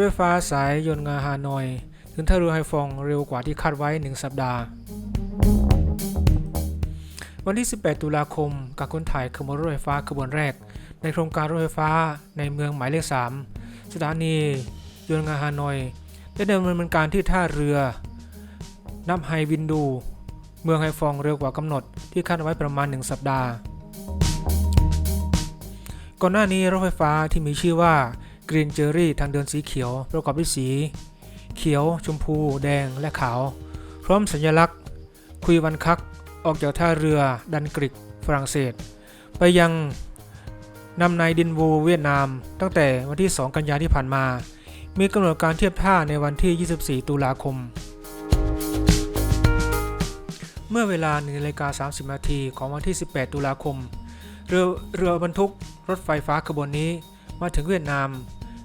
รถไฟฟ้าสายยนต์งาฮานอย ถึงท่าเรือไฮฟองเร็วกว่าที่คาดไว้ 1 สัปดาห์ วันที่ 18 ตุลาคมการขนถ่ายขบวนรถไฟฟ้าขบวนแรก ในโครงการรถไฟฟ้าในเมืองหมายเลข 3 สถานียนต์งาฮานอย ได้ดำเนินการที่ท่าเรือนับไฮวินดู เมืองไฮฟองเร็วกว่ากำหนดที่คาดไว้ประมาณ 1 สัปดาห์ ก่อนหน้านี้รถไฟฟ้าที่มีชื่อว่า กรีนเจอรี่ทางเดินสีเขียวประกอบด้วยสี เขียว ชมพู แดงและขาว พร้อมสัญลักษณ์ คุยวันคัก ออกจากท่าเรือดันกริกฝรั่งเศส ไปยังนำในดินวูเวียดนาม ตั้งแต่วันที่ 2 กันยาที่ผ่านมา มีกำหนดการเทียบท่าในวันที่ 24 ตุลาคม เมื่อเวลา1นาฬิกา30 นาทีของวันที่ 18 ตุลาคม เรือเรือบรรทุกรถไฟฟ้าขบวนนี้มาถึงเวียดนาม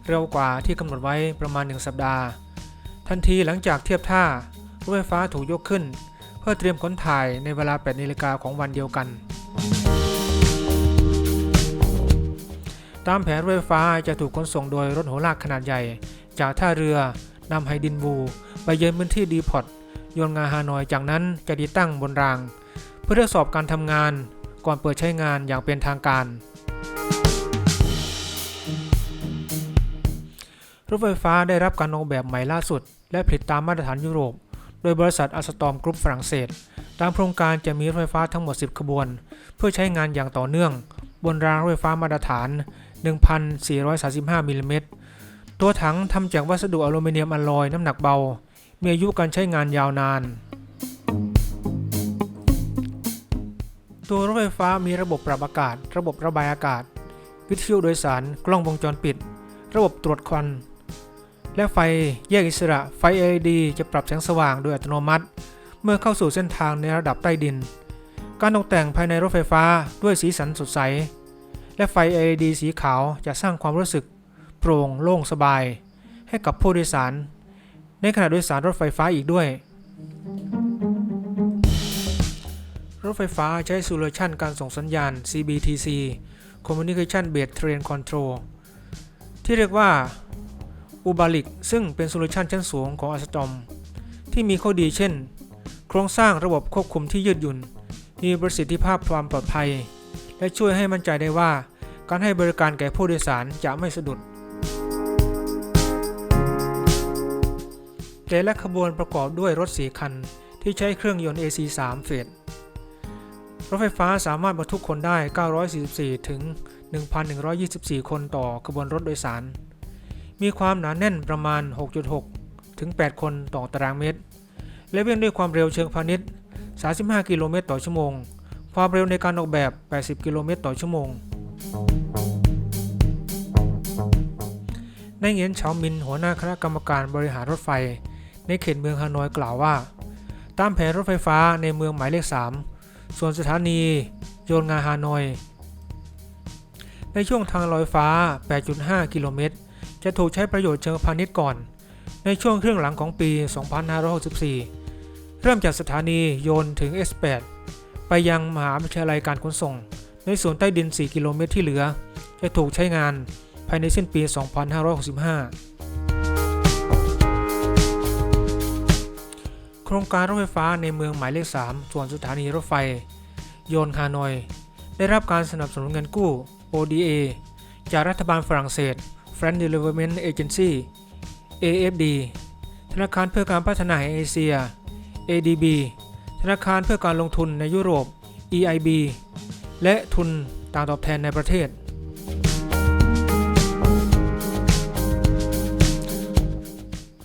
เร็วกว่าที่กำหนดไว้ประมาณ 1 สัปดาห์ ทันทีหลังจากเทียบท่ารถไฟฟ้าถูกยกขึ้น เพื่อเตรียมขนถ่ายในเวลา 8นาฬิกาของวันเดียวกัน ตามแผนรถไฟฟ้าจะถูกขนส่งโดยรถหัวลากขนาดใหญ่ จากท่าเรือนำไฮดินวูไปเยือนพื้นที่ดีพอตยนงาฮานอยจากนั้นจะติดตั้งบนราง เพื่อทดสอบการทำงานก่อนเปิดใช้งานอย่างเป็นทางการ ถไฟฟ้าได้รับการออกแบบใหม่ล่าสุด และผลิตตามมาตรฐานยุโรป โดยบริษัทอัสตอมกรุ๊ปฝรั่งเศส ตามโครงการจะมีรถไฟฟ้าทั้งหมด 10 ขบวน เพื่อใช้งานอย่างต่อเนื่อง บนรางรถไฟฟ้ามาตรฐาน 1,435มิลลิเมตร ตัวถังทำจากวัสดุอลูมิเนียมอลลอยน้ำหนักเบา มีอายุการใช้งานยาวนาน ตัวรถไฟฟ้ามีระบบปรับอากาศ ระบบระบายอากาศ วิทยุโดยสาร กล้องวงจรปิด ระบบตรวจควัน และไฟแยกอิสระไฟ LED จะปรับแสงสว่างโดยอัตโนมัติ เมื่อเข้าสู่เส้นทางในระดับใต้ดิน การตกแต่งภายในรถไฟฟ้าด้วยสีสันสดใส และไฟ LED สีขาวจะสร้างความรู้สึก โปร่งโล่งสบาย ให้กับผู้โดยสาร ในขณะโดยสารรถไฟฟ้าอีกด้วย รถไฟฟ้าใช้โซลูชันการส่งสัญญาณ CBTC Communication Based Train Control ที่เรียกว่า u b a l i c ซึ่งเป็นโซลูชันชั้นสูงของ Alstom ที่มีข้อดีเช่น โครงสร้างระบบควบคุมที่ยืดหยุ่น มีประสิทธิภาพความปลอดภัย และช่วยให้มั่นใจได้ว่า การให้บริการแก่ผู้โดยสารจะไม่สะดุด แต่และขบวนประกอบด้วยรถ4คันที่ใช้เครื่องยนต์ AC3 เฟสรถไฟฟ้าสามารถบรรทุกคนได้ 944 ถึง 1,124 คนต่อขบวนรถโดยสาร มีความหนาแน่นประมาณ 6.6 ถึง 8 คนต่อตารางเมตร และวิ่งด้วยความเร็วเชิงพาณิชย์ 35 กิโลเมตรต่อชั่วโมง ความเร็วในการออกแบบ 80 กิโลเมตรต่อชั่วโมงในเงียนเฉามินหัวหน้าคณะกรรมการบริหารรถไฟ ในเขตเมืองฮานอยกล่าวว่า ตามแผนรถไฟฟ้าในเมืองหมายเลข 3 ส่วนสถานี โยนงาฮานอย ในช่วงทางลอยฟ้า 8.5 กิโลเมตร จะถูกใช้ประโยชน์เชิงพาณิชย์ก่อน ในช่วงครึ่งหลังของปี 2564 เริ่มจากสถานีโยนถึง S8 ไปยังมหาวิทยาลัยการขนส่ง ในส่วนใต้ดิน 4 กิโลเมตรที่เหลือ จะถูกใช้งานภายในสิ้นปี 2565 โครงการรถไฟฟ้าในเมืองหมายเลข 3 ส่วนสถานีรถไฟ โยนฮานอย ได้รับการสนับสนุนเงินกู้ ODA จากรัฐบาลฝรั่งเศส French Development Agency AFD ธนาคารเพื่อการพัฒนาแห่งเอเชีย ADB ธนาคารเพื่อการลงทุนในยุโรป EIB และทุนต่างตอบแทนในประเทศ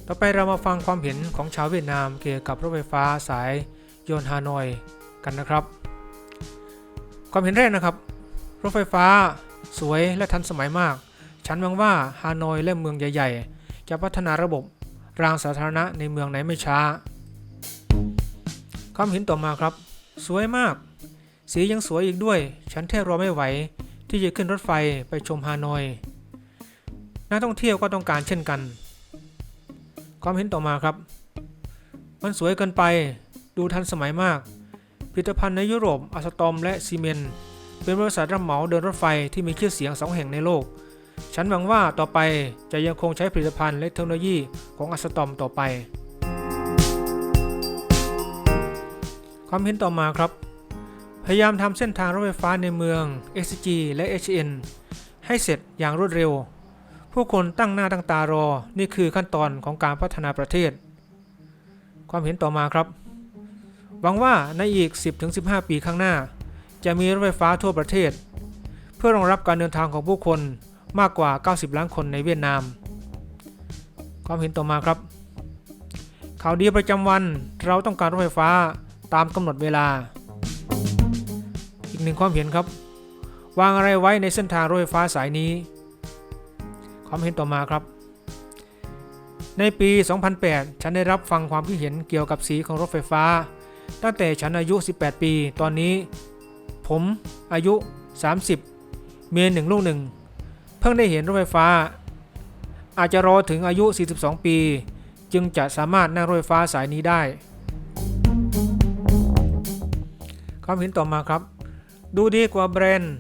ต่อไปเรามาฟังความเห็นของชาวเวียดนามเกี่ยวกับรถไฟฟ้าสายยนฮานอยกันนะครับ ความเห็นแรกนะครับ รถไฟฟ้าสวยและทันสมัยมาก ฉันหวังว่าฮานอยและเมืองใหญ่ ๆ จะพัฒนาระบบรางสาธารณะในเมืองไหนไม่ช้าความเห็นต่อมาครับ สวยมาก สียังสวยอีกด้วย ฉันแทบรอไม่ไหว ที่จะขึ้นรถไฟไปชมฮานอยนักท่องเที่ยวก็ต้องการเช่นกันความเห็นต่อมาครับ มันสวยเกินไป ดูทันสมัยมาก ผลิตภัณฑ์ในยุโรปอัสตอมและซีเมน เป็นบริษัทรับเหมาเดินรถไฟที่มีชื่อเสียงสองแห่งในโลก ฉันหวังว่าต่อไปจะยังคงใช้ผลิตภัณฑ์และเทคโนโลยีของอัสตอมต่อไป ความเห็นต่อมาครับ พยายามทำเส้นทางรถไฟฟ้าในเมือง SG และ HN ให้เสร็จอย่างรวดเร็ว ผู้คนตั้งหน้าตั้งตารอ นี่คือขั้นตอนของการพัฒนาประเทศ ความเห็นต่อมาครับ หวังว่าในอีก 10-15 ปีข้างหน้า จะมีรถไฟฟ้าทั่วประเทศ เพื่อรองรับการเดินทางของผู้คน มากกว่า 90 ล้านคนในเวียดนาม ความเห็นต่อมาครับ ข่าวดีประจำวันเราต้องการรถไฟฟ้าตามกำหนดเวลา อีกหนึ่งความเห็นครับ วางอะไรไว้ในเส้นทางรถไฟฟ้าสายนี้ ความเห็นต่อมาครับ ในปี 2008 ฉันได้รับฟังความคิดเห็นเกี่ยวกับสีของรถไฟฟ้า ตั้งแต่ฉันอายุ 18 ปี ตอนนี้ ผมอายุ 30 เมียหนึ่งลูกหนึ่ง เพิ่งได้เห็นรถไฟฟ้า อาจจะรอถึงอายุ 42 ปี จึงจะสามารถนั่งรถไฟฟ้าสายนี้ได้ความเห็นต่อมาครับ ดูดีกว่าแบรนด์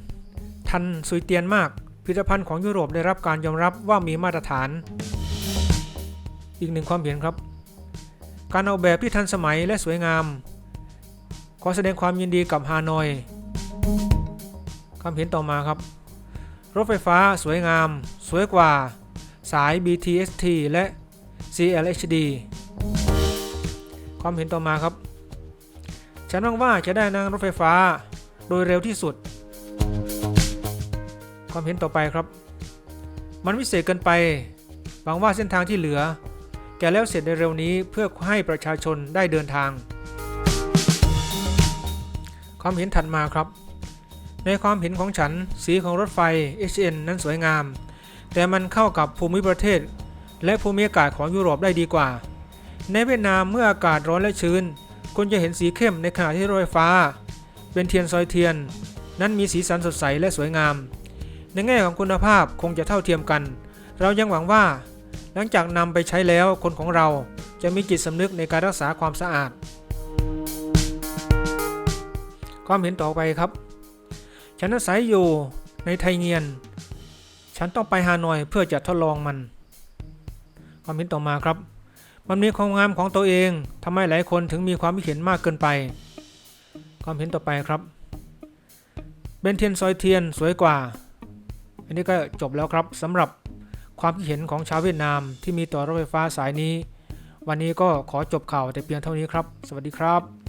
ทันซุยเตียนมากผลิตภัณฑ์ของยุโรปได้รับการยอมรับว่ามีมาตรฐาน อีกหนึ่งความเห็นครับ การออกแบบที่ทันสมัยและสวยงาม ขอแสดงความยินดีกับฮานอยความเห็นต่อมาครับ รถไฟฟ้าสวยงาม สวยกว่า สาย BTST และ CLHD ความเห็นต่อมาครับ ฉันหวังว่าจะได้นั่งรถไฟฟ้าโดยเร็วที่สุด ความเห็นต่อไปครับ มันวิเศษเกินไป หวังว่าเส้นทางที่เหลือแก่แล้วเสร็จในเร็วนี้เพื่อให้ประชาชนได้เดินทาง ความเห็นถัดมาครับ ในความเห็นของฉันสีของรถไฟ HN นั้นสวยงาม แต่มันเข้ากับภูมิประเทศ และภูมิอากาศของยุโรปได้ดีกว่า ในเวียดนามเมื่ออากาศร้อนและชื้นคุณจะเห็นสีเข้มในขณะที่รถไฟฟ้า เป็นเทียนซอยเทียน นั้นมีสีสันสดใสและสวยงาม ในแง่ของคุณภาพคงจะเท่าเทียมกัน เรายังหวังว่า หลังจากนำไปใช้แล้วคนของเราจะมีจิตสำนึกในการรักษาความสะอาด ความเห็นต่อไปครับ ฉันอาศัยอยู่ในไทเงียน ฉันต้องไปฮานอยเพื่อจะทดลองมันความเห็นต่อมาครับ มันมีความงามของตัวเองทำให้หลายคนถึงมีความคิดเห็นมากเกินไปความเห็นต่อไปครับ เบนเทียนซอยเทียนสวยกว่า อันนี้ก็จบแล้วครับสำหรับความคิดเห็นของชาวเวียดนามที่มีต่อรถไฟฟ้าสายนี้ วันนี้ก็ขอจบข่าวแต่เพียงเท่านี้ครับ สวัสดีครับ